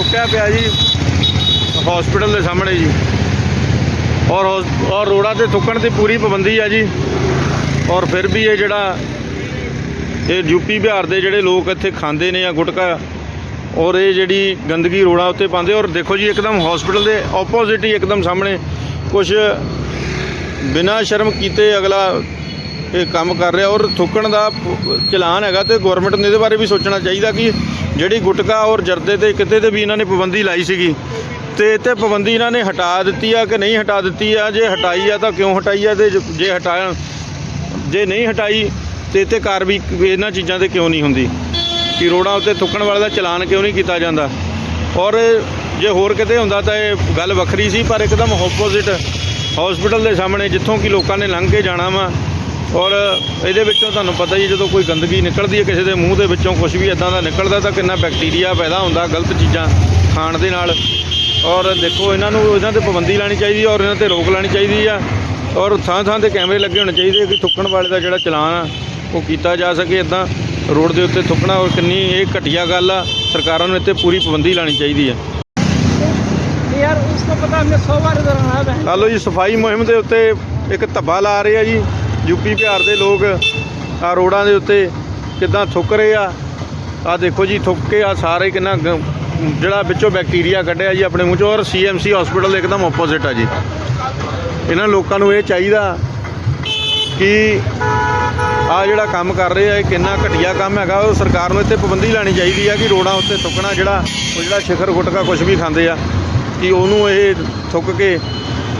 ਥੁੱਕਿਆ ਪਿਆ ਜੀ ਹਸਪੀਟਲ ਦੇ ਸਾਹਮਣੇ ਜੀ। ਔਰ ਹੌਸ- ਔਰ ਰੋਡਾਂ ਤੇ ਥੁੱਕਣ ਦੀ ਪੂਰੀ ਪਾਬੰਦੀ ਆ ਜੀ। ਔਰ ਫਿਰ ਵੀ ਇਹ ਜਿਹੜਾ, ਇਹ ਯੂਪੀ ਬਿਹਾਰ ਦੇ ਜਿਹੜੇ ਲੋਕ ਇੱਥੇ ਖਾਂਦੇ ਨੇ ਆ ਗੁਟਕਾ, ਔਰ ਇਹ ਜਿਹੜੀ ਗੰਦਗੀ ਰੋਡਾਂ ਉੱਤੇ ਪਾਉਂਦੇ, ਔਰ ਦੇਖੋ ਜੀ ਇੱਕਦਮ ਹਸਪੀਟਲ ਦੇ ਆਪੋਜ਼ਿਟ ਹੀ ਇੱਕਦਮ ਸਾਹਮਣੇ ਕੁਝ ਬਿਨਾਂ ਸ਼ਰਮ ਕੀਤੇ ਅਗਲਾ ਇਹ ਕੰਮ ਕਰ ਰਿਹਾ, ਔਰ ਥੁੱਕਣ ਦਾ ਪ- ਚਲਾਨ ਹੈਗਾ ਤੇ ਗਵਰਨਮੈਂਟ ਨੇ ਇਹਦੇ ਬਾਰੇ ਵੀ ਸੋਚਣਾ ਚਾਹੀਦਾ ਕਿ ਜਿਹੜੀ ਗੁਟਕਾ ਔਰ ਜਰਦੇ ਤੇ ਕਿਤੇ ਤੇ ਵੀ ਇਹਨਾਂ ਨੇ ਪਾਬੰਦੀ ਲਾਈ ਸੀਗੀ। ਤੇ ਤੇ ਪਾਬੰਦੀ ਇਹਨਾਂ ਨੇ ਹਟਾ ਦਿੱਤੀ ਆ ਕਿ ਨਹੀਂ ਹਟਾ ਦਿੱਤੀ ਆ? ਜੇ ਹਟਾਈ ਆ ਤਾਂ ਕਿਉਂ ਹਟਾਈ ਆ? ਤੇ ਜੇ ਹਟਾਇਆ ਜੇ ਨਹੀਂ ਹਟਾਈ, ਤੇ ਤੇ ਕਾਰਵਾਈ ਇਹਨਾਂ ਚੀਜ਼ਾਂ ਤੇ ਕਿਉਂ ਨਹੀਂ ਹੁੰਦੀ? ਕਿ ਰੋਡਾਂ ਉੱਤੇ ਥੁੱਕਣ ਵਾਲੇ ਦਾ ਚਲਾਨ ਕਿਉਂ ਨਹੀਂ ਕੀਤਾ ਜਾਂਦਾ? ਔਰ ਜੇ ਹੋਰ ਕਿਤੇ ਹੁੰਦਾ ਤਾਂ ਇਹ ਗੱਲ ਵੱਖਰੀ ਸੀ, ਪਰ ਇੱਕਦਮ ਆਪੋਜ਼ਿਟ ਹਸਪੀਟਲ ਦੇ ਸਾਹਮਣੇ ਜਿੱਥੋਂ ਕਿ ਲੋਕਾਂ ਨੇ ਲੰਘ ਕੇ ਜਾਣਾ ਵਾ ਔਰ ਇਹਦੇ ਵਿੱਚੋਂ ਤੁਹਾਨੂੰ ਪਤਾ ਹੀ ਜਦੋਂ ਕੋਈ ਗੰਦਗੀ ਨਿਕਲਦੀ ਹੈ ਕਿਸੇ ਦੇ ਮੂੰਹ ਦੇ ਵਿੱਚੋਂ ਕੁਝ ਵੀ ਇਦਾਂ ਦਾ ਨਿਕਲਦਾ ਤਾਂ ਕਿੰਨਾ ਬੈਕਟੀਰੀਆ ਪੈਦਾ ਹੁੰਦਾ ਗਲਤ ਚੀਜ਼ਾਂ ਖਾਣ ਦੇ ਨਾਲ। ਔਰ ਦੇਖੋ ਇਹਨਾਂ ਨੂੰ ਇਹਨਾਂ ਤੇ ਪਾਬੰਦੀ ਲਾਣੀ ਚਾਹੀਦੀ ਔਰ ਇਹਨਾਂ ਤੇ ਰੋਕ ਲਾਣੀ ਚਾਹੀਦੀ ਆ। ਔਰ ਥਾਂ ਥਾਂ ਤੇ ਕੈਮਰੇ ਲੱਗੇ ਹੋਣੇ ਚਾਹੀਦੇ ਕਿ ਥੁੱਕਣ ਵਾਲੇ ਦਾ ਜਿਹੜਾ ਚਲਾਨ ਆ ਉਹ ਕੀਤਾ ਜਾ ਸਕੇ। ਇਦਾਂ ਰੋਡ ਦੇ ਉੱਤੇ ਥੁੱਕਣਾ ਔਰ ਕਿੰਨੀ ਇਹ ਘਟੀਆ ਗੱਲ ਆ ਸਰਕਾਰਾਂ ਨੂੰ ਇੱਥੇ ਪੂਰੀ ਪਾਬੰਦੀ ਲਾਣੀ ਚਾਹੀਦੀ ਆ। ਯਾਰ ਉਸ ਤੋਂ ਪਤਾ ਮੈਂ 100 ਵਾਰ ਹੈ ਲਓ ਜੀ ਸਫ਼ਾਈ ਮੁਹਿੰਮ ਦੇ ਉੱਤੇ ਇੱਕ ਧੱਬਾ ਲਾ ਰਹੇ ਆ ਜੀ। ਯੂਪੀ ਬਿਹਾਰ ਦੇ ਲੋਕ ਆ ਰੋਡਾਂ ਦੇ ਉੱਤੇ ਕਿੱਦਾਂ ਥੁੱਕ ਰਹੇ ਆ। ਆ ਦੇਖੋ ਜੀ, ਥੁੱਕ ਕੇ ਆ ਸਾਰੇ ਕਿੰਨਾ ਗ- ਜਿਹੜਾ ਵਿੱਚੋਂ ਬੈਕਟੀਰੀਆ ਕੱਢਿਆ ਜੀ ਆਪਣੇ ਮੂੰਹ ਚੋਂ ਔਰ ਸੀਐਮਸੀ ਹਸਪੀਟਲ ਦੇ ਇੱਕਦਮ ਆਪੋਜ਼ਿਟ ਆ ਜੀ। ਇਹਨਾਂ ਲੋਕਾਂ ਨੂੰ ਇਹ ਚਾਹੀਦਾ ਕਿ ਆ ਜਿਹੜਾ ਕੰਮ ਕਰ ਰਹੇ ਆ, ਇਹ ਕਿੰਨਾ ਘਟੀਆ ਕੰਮ ਹੈਗਾ, ਉਹ ਸਰਕਾਰ ਨੂੰ ਇੱਥੇ ਪਾਬੰਦੀ ਲਾਣੀ ਚਾਹੀਦੀ ਆ ਕਿ ਰੋਡਾਂ ਉੱਤੇ ਥੁੱਕਣਾ ਜਿਹੜਾ, ਉਹ ਜਿਹੜਾ ਸ਼ਿਖਰ ਗੁਟਕਾ ਕੁਝ ਵੀ ਖਾਂਦੇ ਆ, ਕਿ ਉਹਨੂੰ ਇਹ ਥੁੱਕ ਕੇ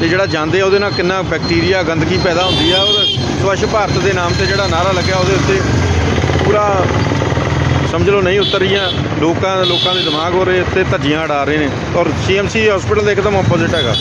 ਤੇ ਜਿਹੜਾ ਜਾਂਦੇ ਆ, ਉਹਦੇ ਨਾਲ ਕਿੰਨਾ ਬੈਕਟੀਰੀਆ ਗੰਦਗੀ ਪੈਦਾ ਹੁੰਦੀ ਆ, ਔਰ ਸਵੱਛ ਭਾਰਤ ਦੇ ਨਾਮ ਤੇ ਜਿਹੜਾ ਨਾਰਾ ਲੱਗਿਆ ਉਹਦੇ ਉੱਤੇ ਪੂਰਾ ਸਮਝ ਲਓ ਨਹੀਂ ਉਤਰ ਰਹੀਆਂ। ਲੋਕਾਂ ਲੋਕਾਂ ਦੇ ਦਿਮਾਗ ਹੋ ਰਹੇ, ਇੱਥੇ ਧੱਜੀਆਂ ਉਡਾ ਰਹੇ ਨੇ। ਔਰ ਸੀਐਮਸੀ ਹਸਪੀਟਲ ਦੇ ਇੱਕਦਮ ਆਪੋਜ਼ਿਟ ਹੈਗਾ।